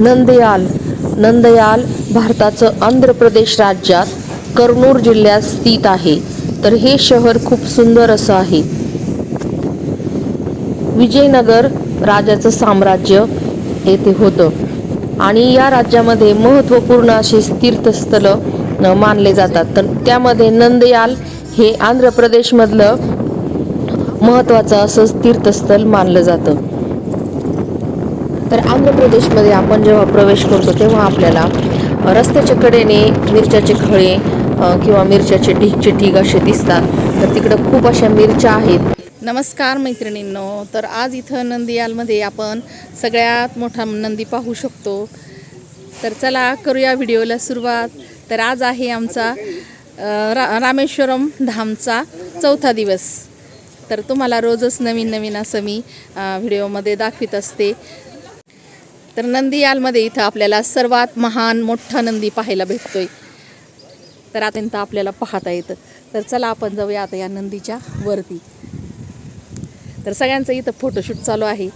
नंदयाल. नंदयाल भारताचं आंध्र प्रदेश राज्यात करनूर जिल्ह्यात स्थित आहे. तर हे शहर खूप सुंदर असं आहे. विजयनगर राजाचं साम्राज्य येथे होतं. आणि या राज्यामध्ये महत्त्वपूर्ण असे तीर्थस्थलं मानले जातात. तर त्यामध्ये नंदयाल हे आंध्र प्रदेशमधलं महत्त्वाचं असं तीर्थस्थल मानलं जातं. तर आंध्र प्रदेशमध्ये आपण जेव्हा प्रवेश करतो तेव्हा आपल्याला रस्त्याच्या कडेने मिरच्याचे खळे किंवा मिरच्याचे ढीगचे ढीग असे दिसतात. तर तिकडं खूप अशा मिरच्या आहेत. नमस्कार मैत्रिणींनो. तर आज इथं नंदियालमध्ये आपण सगळ्यात मोठा नंदी पाहू शकतो. तर चला करूया व्हिडिओला सुरुवात. तर आज आहे आमचा रा रामेश्वरम धामचा चौथा दिवस. तर तुम्हाला रोजच नवीन नवीन असं मी व्हिडिओमध्ये दाखवित असते. तर नंदियालमध्ये इथं आपल्याला सर्वात महान मोठा नंदी पाहायला भेटतोय. तर अत्यंत आपल्याला पाहता येतं. तर चला आपण जाऊया आता या नंदीच्या वरती. तर सगळ्यांचं इथं फोटोशूट चालू आहे.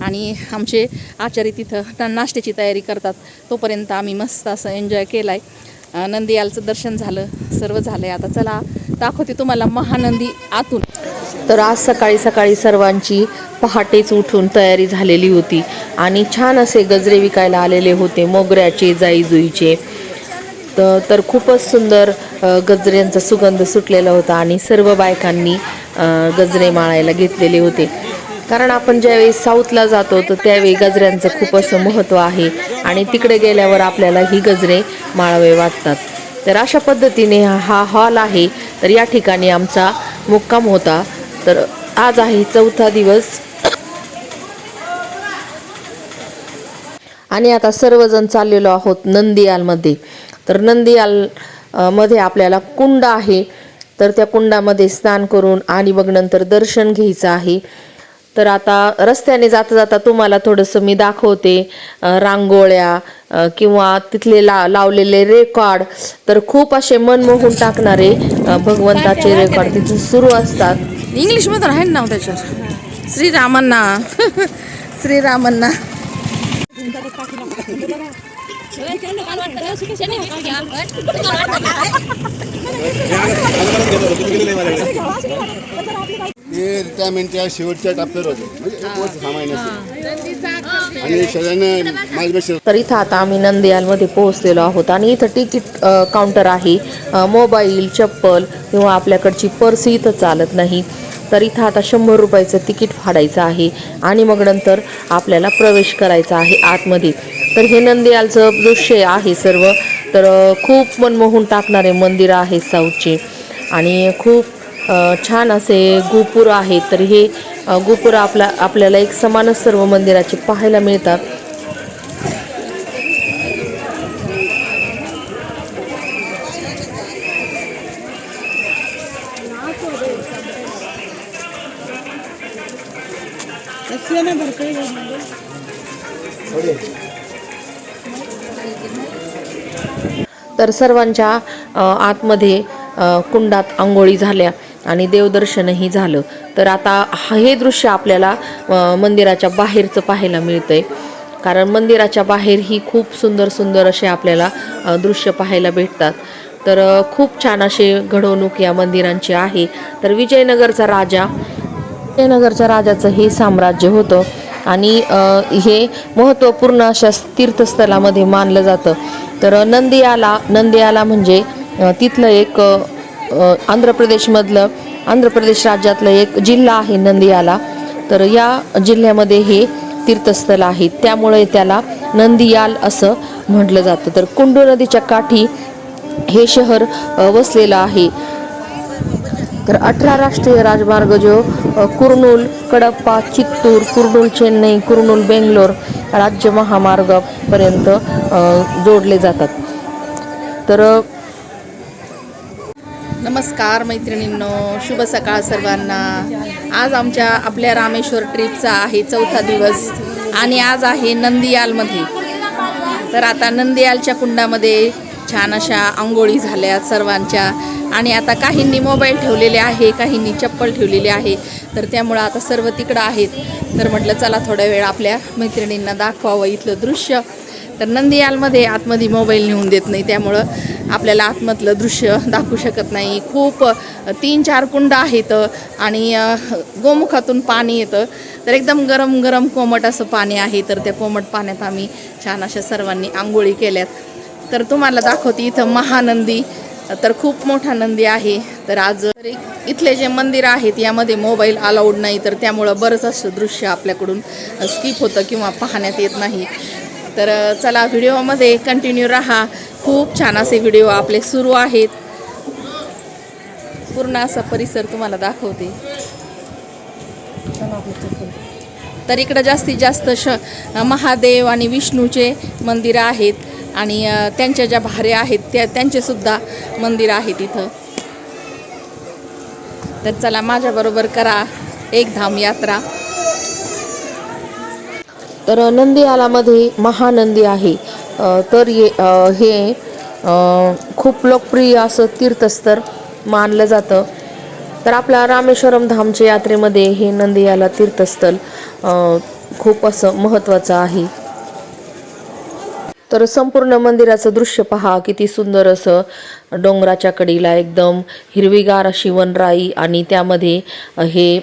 आणि आमचे आचारी तिथं नाश्त्याची तयारी करतात. तोपर्यंत आम्ही मस्त असं एन्जॉय केला आहे नंदियालचं दर्शन झालं. सर्व झालं आहे आता चला दाखवते तुम्हाला महानंदी आतून. तर आज सकाळी सकाळी सर्वांची पहाटेच उठून तयारी झालेली होती. आणि छान असे गजरे विकायला आलेले होते मोगऱ्याचे जाईजुईचे. तर तर खूपच सुंदर गजऱ्यांचा सुगंध सुटलेला होता आणि सर्व बायकांनी गजरे माळायला घेतलेले होते. कारण आपण ज्यावेळी साऊथला जातो तर त्यावेळी गजऱ्यांचं खूप असं महत्त्व आहे आणि तिकडे गेल्यावर आपल्याला ही गजरे माळावे वाटतात. तर अशा पद्धतीने हा हॉल आहे. तर या ठिकाणी आमचा मुक्काम होता. तर आज आहे चौथा दिवस. आणि आता सर्वजण चाललेलो आहोत नंदियालमध्ये. तर नंदियाल मध्ये आपल्याला कुंड आहे. तर त्या कुंडामध्ये स्नान करून आणि मग नंतर दर्शन घ्यायचं आहे. तर आता रस्त्याने जाता जाता तुम्हाला थोडंसं मी दाखवते रांगोळ्या किंवा तिथले ला लावलेले रेकॉर्ड. तर खूप असे मन मोहून टाकणारे भगवंताचे रेकॉर्ड तिथे सुरू असतात. इंग्लिशमधून आहे ना नाव त्याच्यावर श्रीरामांना श्रीरामांना ते रिटायरमेंटच्या शेवटच्या टप्प्यावर होते. म्हणजे एक वर्ष सहा महिन्याचे आणि सगळ्यांना तर इथं आता आम्ही नंदियालमध्ये पोहोचलेलो आहोत आणि इथं तिकीट काउंटर आहे. मोबाईल चप्पल किंवा आपल्याकडची पर्स इथं चालत नाही. तर इथं आता शंभर रुपयाचं तिकीट फाडायचं आहे आणि मग नंतर आपल्याला प्रवेश करायचा आहे आतमध्ये. तर हे नंदियालचं दृश्य आहे सर्व. तर खूप मनमोहून टाकणारे मंदिर आहे साऊथचे. आणि खूप छान असे गोपुर आहेत तर हे गोपुर आपला आपल्याला एक समानच सर्व मंदिराचे पाहायला मिळतात. तर सर्वांच्या आतमध्ये कुंडात आंघोळी झाल्या. आणि देवदर्शनही झालं. तर आता हा- हे दृश्य आपल्याला मंदिराच्या बाहेरचं पाहायला मिळतंय. कारण मंदिराच्या बाहेर ही खूप सुंदर सुंदर असे आपल्याला दृश्य पाहायला भेटतात. तर खूप छान असे घडवणूक या मंदिरांची आहे. तर विजयनगरचा राजा विजयनगरच्या राजाचं हे साम्राज्य होतं. आणि हे महत्त्वपूर्ण अशा तीर्थस्थळामध्ये मानलं जातं. तर नंदियाला नंदियाला म्हणजे तिथलं एक आंध्र प्रदेशमधलं आंध्र प्रदेश राज्यातलं एक जिल्हा आहे नंदियाला. तर या जिल्ह्यामध्ये हे तीर्थस्थळ आहे. त्यामुळे त्याला नंदियाल असं म्हटलं जातं. तर कुंडू नदीच्या काठी हे शहर वसलेलं आहे. तर अठरा राष्ट्रीय राजमार्ग जो कुर्नूल कडप्पा चित्तूर कुर्नूल चेन्नई कुर्नूल बेंगलोर राज्य महामार्गापर्यंत जोडले जातात. तर नमस्कार मैत्रिणींनो शुभ सकाळ सर्वांना. आज आमच्या आपल्या रामेश्वर ट्रिपचा आहे चौथा दिवस आणि आज आहे नंदियालमध्ये. तर आता नंदियालच्या कुंडामध्ये छान अशा आंघोळी झाल्या सर्वांच्या. आणि आता काहींनी मोबाईल ठेवलेले आहे काहींनी चप्पल ठेवलेली आहे. तर त्यामुळं आता सर्व तिकडं आहेत. तर म्हटलं चला थोड्या वेळ आपल्या मैत्रिणींना दाखवावं इथलं दृश्य. तर नंदियालमध्ये आतमध्ये मोबाईल नेऊन देत नाही त्यामुळं आपल्याला आतमधलं दृश्य दाखवू शकत नाही. खूप तीन चार कुंड आहेत आणि गोमुखातून पाणी येतं. तर एकदम गरम गरम कोमट असं पाणी आहे तर त्या कोमट पाण्यात आम्ही छान अशा सर्वांनी आंघोळी केल्यात. तर तुम्हाला दाखवते इथं महानंदी. तर खूप मोठा नंदी आहे. तर आज इथले जे मंदिर आहेत यामध्ये मोबाईल अलाउड नाही तर त्यामुळं बरंच असं दृश्य आपल्याकडून स्किप होतं किंवा पाहण्यात येत नाही. तर चला व्हिडिओमध्ये कंटिन्यू राहा. खूप छान असे व्हिडिओ आपले सुरू आहेत. पूर्ण असा परिसर तुम्हाला दाखवते. तर इकडं जास्तीत जास्त श महादेव आणि विष्णूचे मंदिरं आहेत आणि त्यांच्या ज्या भाऱ्या आहेत त्या त्यांचेसुद्धा मंदिरं मंदिर आहेत इथं. तर चला माझ्याबरोबर करा एक धाम यात्रा. तर नंदियालामध्ये महानंदी आहे. तर ये हे खूप लोकप्रिय असं तीर्थस्थळ मानलं जातं. तर आपल्या रामेश्वरम धामच्या यात्रेमध्ये हे नंदियाला तीर्थस्थल खूप असं महत्त्वाचं आहे. तर संपूर्ण मंदिराचं दृश्य पहा किती सुंदर असं डोंगराच्या कडीला एकदम हिरवीगार अशी वनराई आणि त्यामध्ये हे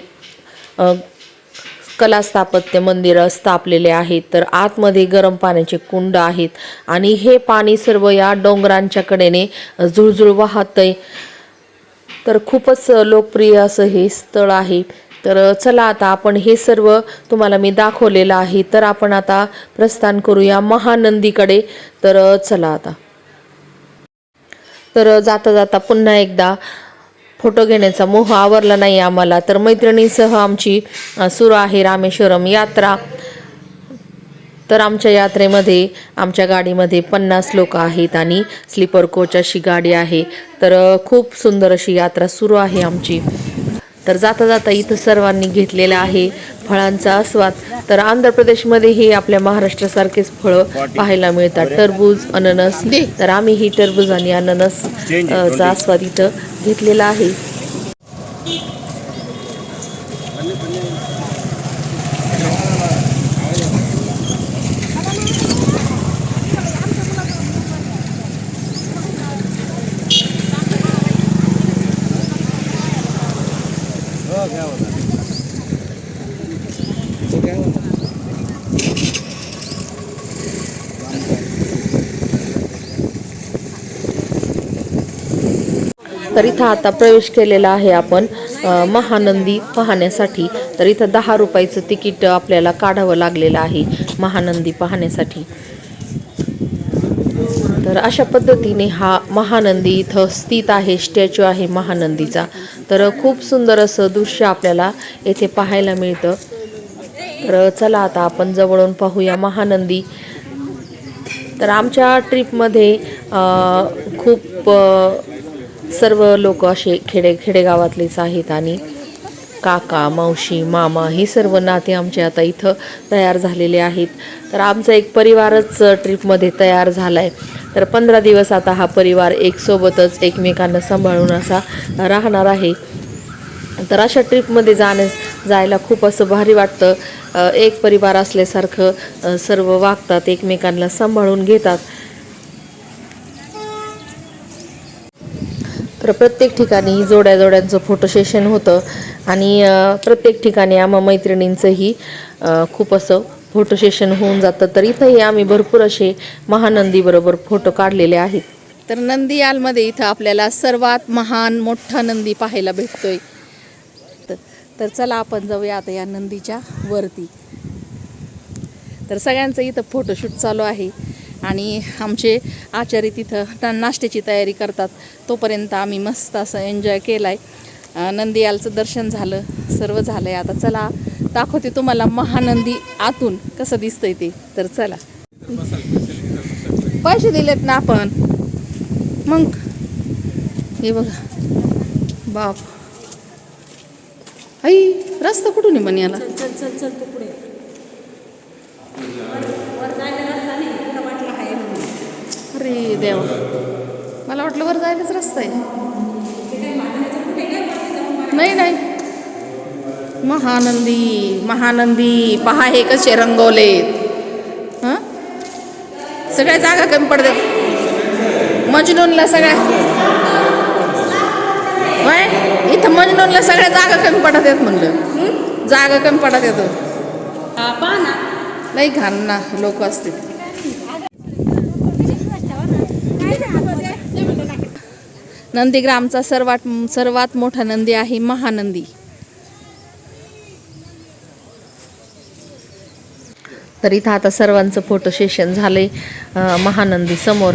कला स्थापत्य मंदिरं स्थापलेले आहेत तर आतमध्ये गरम पाण्याचे कुंड आहेत. आणि हे पाणी सर्व या डोंगरांच्या कडेने वाहत आहे तर खूपच लोकप्रिय असं हे स्थळ आहे. तर चला आता आपण हे सर्व तुम्हाला मी दाखवलेलं आहे. तर आपण आता प्रस्थान करूया महानंदीकडे. तर चला आता. तर जाता जाता पुन्हा एकदा फोटो घेण्याचा मोह आवरला नाही आम्हाला. तर मैत्रिणीसह आमची सुरू आहे रामेश्वरम यात्रा. तर आमच्या यात्रेमध्ये आमच्या गाडीमध्ये पन्नास लोक आहेत आणि स्लीपर कोच अशी गाडी आहे. तर खूप सुंदर अशी यात्रा सुरू आहे आमची. तर जाता जाता इथं सर्वांनी घेतलेला आहे. फळांचा आस्वाद तर आंध्र प्रदेशमध्येही आपल्या महाराष्ट्रासारखेच फळं पाहायला मिळतात. टरबूज अननस. तर आम्ही ही टरबूज आणि अननस अ, चा आस्वाद इथं घेतलेला आहे. तर इथं आता प्रवेश केलेला आहे आपण महानंदी पाहण्यासाठी. तर इथं दहा रुपयाचं तिकीट आपल्याला काढावं लागलेलं आहे महानंदी पाहण्यासाठी. तर अशा पद्धतीने हा महानंदी इथं स्थित आहे स्टॅच्यू आहे महानंदीचा. तर खूप सुंदर असं दृश्य आपल्याला येथे पाहायला मिळतं. तर चला आता आपण जवळून पाहूया महानंदी. तर आमच्या ट्रिपमध्ये खूप सर्व लोक असे खेडे खेडेगावातलेच आहेत आणि काका मावशी मामा हे सर्व नाते आमचे आता इथं तयार झालेले आहेत. तर आमचा एक परिवारच ट्रिपमध्ये तयार झाला आहे तर पंधरा दिवस आता हा परिवार एकसोबतच एकमेकांना सांभाळून असा राहणार आहे. तर अशा ट्रिपमध्ये जाण्यास जायला खूप असं भारी वाटतं. एक परिवार असल्यासारखं सर्व वागतात एकमेकांना सांभाळून घेतात. तर प्रत्येक ठिकाणी जोड्या जोड्यांचं फोटो सेशन होतं. आणि प्रत्येक ठिकाणी आम्हा मैत्रिणींचंही खूप असं फोटो सेशन होऊन जातं. तर इथंही आम्ही भरपूर असे महानंदीबरोबर फोटो काढलेले आहेत. तर नंदियालमध्ये इथं आपल्याला सर्वात महान मोठा नंदी पाहायला भेटतोय. तर- तर चला आपण जाऊया आता या नंदीच्या वरती. तर सगळ्यांचं इथं फोटोशूट चालू आहे. आणि आमचे आचारी तिथं नाश्त्याची तयारी करतात. तोपर्यंत आम्ही मस्त असं एन्जॉय केला आहे नंदियालचं दर्शन झालं. सर्व झालं आहे आता चला दाखवते तुम्हाला महानंदी आतून कसं दिसतंय ते. तर चला. पैसे दिलेत ना आपण. मग हे बघा. बाप. आई रस्ता कुठून आहे म्हण याला? अरे देवा. मला वाटलं वर जायलाच रस्ता आहे. नाही नाही. महानंदी महानंदी पहा हे कसे रंगवलेत. हं? सगळ्या जागा कमी पडतात. मजनूनला सगळ्या. होय? इथं मजनूनला सगळ्या जागा कमी पडत आहेत म्हणलं. जागा कमी पडत येतो नाही घाण ना लोक असतील. नंदीग्रामचा सर्वात सर्वात मोठा नंदी आहे महानंदी. तर इथं आता सर्वांचं फोटो सेशन झालंय महानंदी समोर.